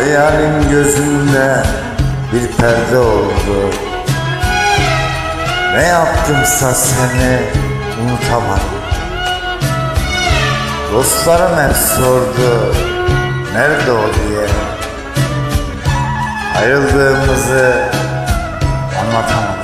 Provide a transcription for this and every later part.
Hayalin gözümde bir perde oldu. Ne yaptımsa seni unutamadım. Dostlarım hep sordu Nerede o? diye. Ayrıldığımızı anlatamadım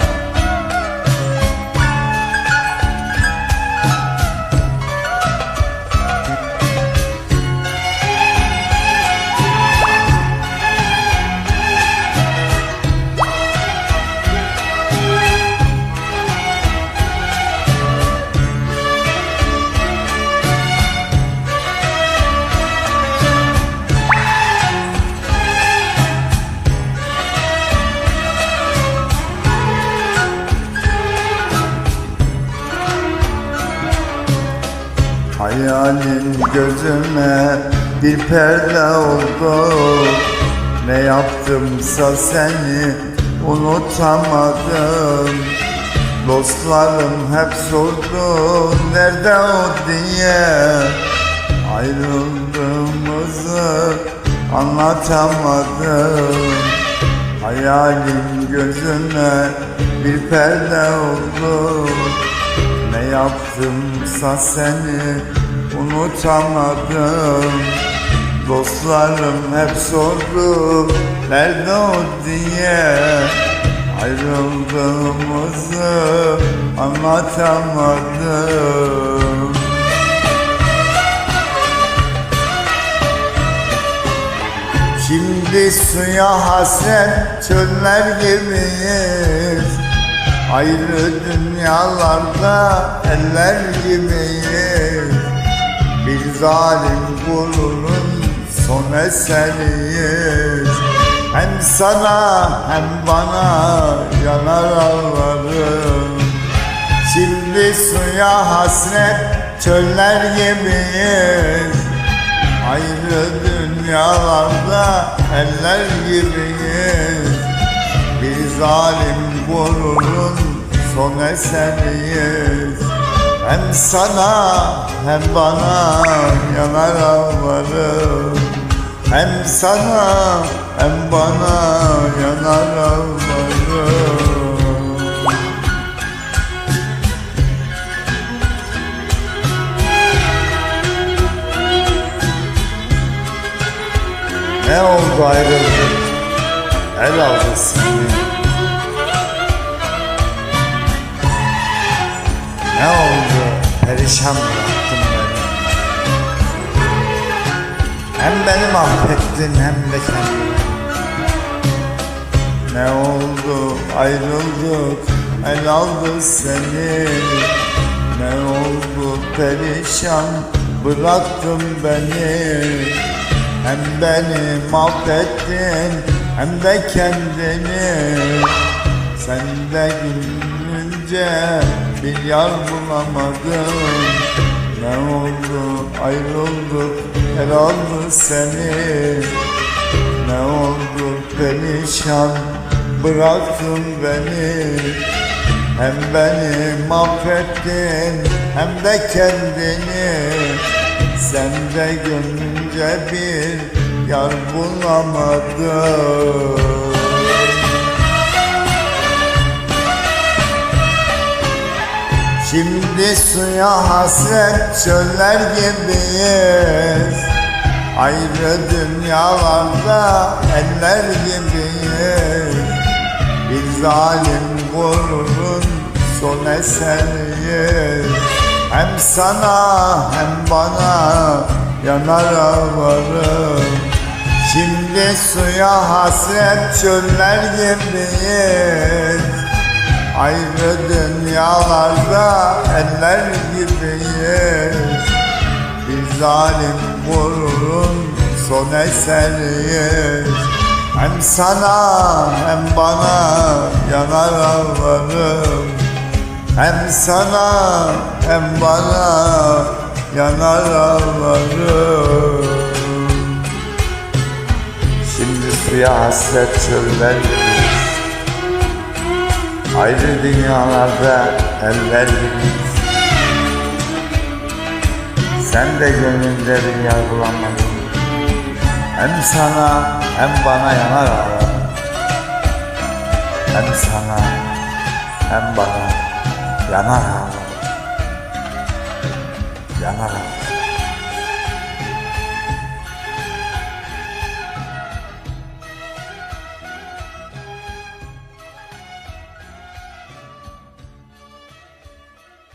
Hayalin gözüme bir perde oldu. Ne yaptımsa seni unutamadım. Dostlarım hep sordu nerede o? diye. Ayrıldığımızı anlatamadım. Hayalin gözüme bir perde oldu ne yaptımsa seni unutamadım. Dostlarım hep sordu nerede o? diye. Ayrıldığımızı anlatamadım. Şimdi suya hasret çöller gibiyiz Ayrı dünyalarda eller gibiyiz Bir zalim gururun son eseriyiz. Hem sana hem bana yanar ağlarım. Şimdi suya hasret çöller gibiyiz Ayrı dünyalarda eller gibiyiz zalim gururun son eseriyiz. Hem sana hem bana yanar ağlarım. Hem sana hem bana yanar ağlarım. Ne oldu ayrıldık? El aldı seni mahvettin hem de kendini Ne oldu? Ayrıldık. El aldı seni. Ne oldu? Perişan. Bıraktın beni. Hem beni mahvettin hem de kendini. Sen de gülünce bir yar bulamadın Ne oldu? Ayrıldık. El aldı seni? Ne oldu? Perişan. Bıraktın beni. Hem beni mahvettin hem de kendini. Sen de gönlünce bir yar bulamadın Şimdi suya hasret çöller gibiyiz. Ayrı dünyalarda eller gibiyiz. Bir zalim gururun son eseriyiz. Hem sana hem bana yanar ağlarım. Şimdi suya hasret çöller gibiyiz Ayrı dünyalarda eller gibiyiz. Bir zalim gururun son eseriyiz. Hem sana hem bana yanar ağlarım. Hem sana hem bana yanar ağlarım. Şimdi suya hasret çöller gibiyiz Ayrı dünyalarda eller gibiyiz Sen de gönlünde bir yer bulamadın. Hem sana hem bana yanar ağlar. Hem sana hem bana yanar ağlar. Yanar ağlar